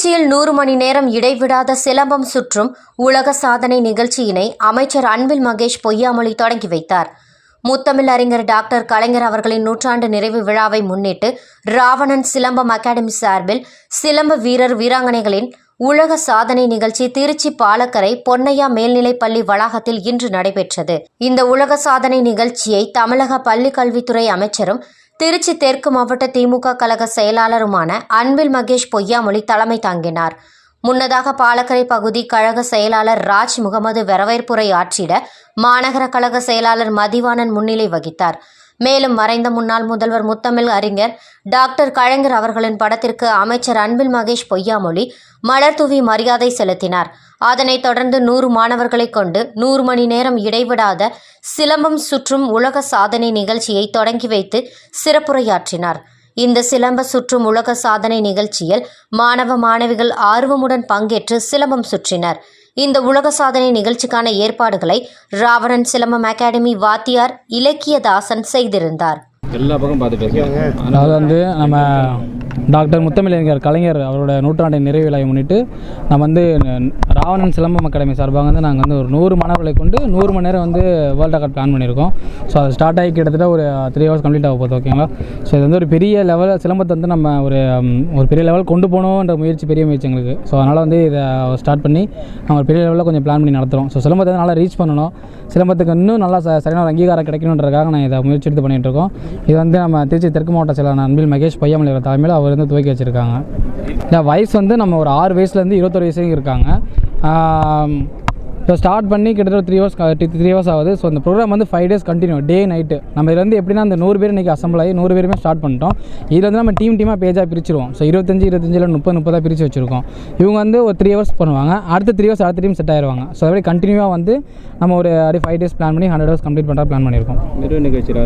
நிகழ்ச்சியில் நூறு மணி நேரம் இடைவிடாத சிலம்பம் சுற்றும் உலக சாதனை நிகழ்ச்சியினை அமைச்சர் அன்பில் மகேஷ் பொய்யாமொழி தொடங்கி வைத்தார். முத்தமிழ் அறிஞர் டாக்டர் கலைஞர் அவர்களின் நூற்றாண்டு நிறைவு விழாவை முன்னிட்டு ராவணன் சிலம்பம் அகாடமி சார்பில் சிலம்ப வீரர் வீராங்கனைகளின் உலக சாதனை நிகழ்ச்சி திருச்சி பாலக்கரை பொன்னையா மேல்நிலைப்பள்ளி வளாகத்தில் இன்று நடைபெற்றது. இந்த உலக சாதனை நிகழ்ச்சியை தமிழக பள்ளி கல்வித்துறை அமைச்சரும் திருச்சி தெற்கு மாவட்ட திமுக கழக செயலாளருமான அன்பில் மகேஷ் பொய்யாமொழி தலைமை தாங்கினார். முன்னதாக பாலக்கரை பகுதி கழக செயலாளர் ராஜ் முகமது வரவேற்புரை ஆற்றிட மாநகர கழக செயலாளர் மதிவாணன் முன்னிலை வகித்தார். மேலும் மறைந்த முன்னாள் முதல்வர் முத்தமிழ் அறிஞர் டாக்டர் கலைஞர் அவர்களின் படத்திற்கு அமைச்சர் அன்பில் மகேஷ் பொய்யாமொழி மலர் தூவி மரியாதை செலுத்தினார். அதனைத் தொடர்ந்து நூறு மாணவர்களை கொண்டு நூறு மணி நேரம் இடைவிடாத சிலம்பம் சுற்றும் உலக சாதனை நிகழ்ச்சியை தொடங்கி வைத்து சிறப்புரையாற்றினார். இந்த சிலம்ப சுற்றும் உலக சாதனை நிகழ்ச்சியில் மாணவ மாணவிகள் ஆர்வமுடன் பங்கேற்று சிலம்பம் சுற்றினர். இந்த உலக சாதனை நிகழ்ச்சிக்கான ஏற்பாடுகளை ராவணன் சிலம்பம் அகாடமி வாத்தியார் இலக்கியதாசன் செய்திருந்தார். எல்லா பக்கம் அதாவது வந்து நம்ம டாக்டர் முத்தமிழறிஞர் கலைஞர் அவரோட நூற்றாண்டை நிறைவு விழாவை முன்னிட்டு நம்ம வந்து ராவணன் சிலம்பம் அகாடமி சார்பாக வந்து நாங்கள் வந்து ஒரு நூறு மாணவர்களை கொண்டு நூறு மணி நேரம் வந்து வேர்ல்ட் ரெக்கார்ட் பிளான் பண்ணியிருக்கோம். ஸோ அது ஸ்டார்ட் ஆகி கிட்டத்தட்ட ஒரு த்ரீ ஹவர்ஸ் கம்ப்ளீட் ஆக போகுது ஓகேங்களா ஸோ இது வந்து ஒரு பெரிய லெவல் சிலம்பத்தை வந்து நம்ம ஒரு ஒரு பெரிய லெவல் கொண்டு போகணுன்ற முயற்சி பெரிய முயற்சி எங்களுக்கு. ஸோ அதனால் வந்து இதை ஸ்டார்ட் பண்ணி நாங்கள் ஒரு பெரிய லெவலில் கொஞ்சம் பிளான் பண்ணி நடத்துகிறோம் ஸோ சிலம்பத்தை வந்து நல்லா ரீச் பண்ணணும். சிலம்பத்துக்கு இன்னும் நல்லா ச- சரியான ஒரு அங்கீகாரம் கிடைக்கணுன்றதுக்காக நான் இதை முயற்சி எடுத்து பண்ணிகிட்ருக்கோம் இருக்கோம். இது வந்து நம்ம திருச்சி தெற்கு மாவட்ட செயலாளர் அன்பில் மகேஷ் பொய்யாமலை தலைமையில் அவர் வந்து துவக்கி வச்சுருக்காங்க. இந்த வயசு வந்து நம்ம ஒரு ஆறு வயசுலேருந்து இருபத்தொரு வயசு இருக்காங்க. இப்போ ஸ்டார்ட் பண்ணி கிட்டத்தட்ட த்ரீ ஹவர்ஸ் த்ரீ ஹவர்ஸ் ஆகுது. ஸோ அந்த ப்ரோக்ராம் வந்து five days continue day night நம்ம இதுலேருந்து எப்படின்னா அந்த நூறு பேர் இன்றைக்கி அசம்பிள் ஆகி நூறு பேருமே ஸ்டார்ட் பண்ணிட்டோம். இதில் வந்து நம்ம டீம் டீமாக பேஜாக பிரிச்சிருவோம். ஸோ இருபத்தஞ்சி இருபத்தஞ்சில் முப்பது முப்பதாக பிரித்து வச்சுருக்கோம். இவங்க வந்து ஒரு த்ரீ ஹவர்ஸ் பண்ணுவாங்க. அடுத்த த்ரீ ஹவர்ஸ் அடுத்த டீம் செட் ஆயிடுவாங்க ஸோ அதே கண்டினியூவாக வந்து நம்ம ஒரு அப்படி ஃபைவ் டேஸ் பிளான் பண்ணி ஹண்ட்ரட் ஹவர்ஸ் கம்ப்ளீட் பண்ணுற பிளான் பண்ணியிருக்கோம்.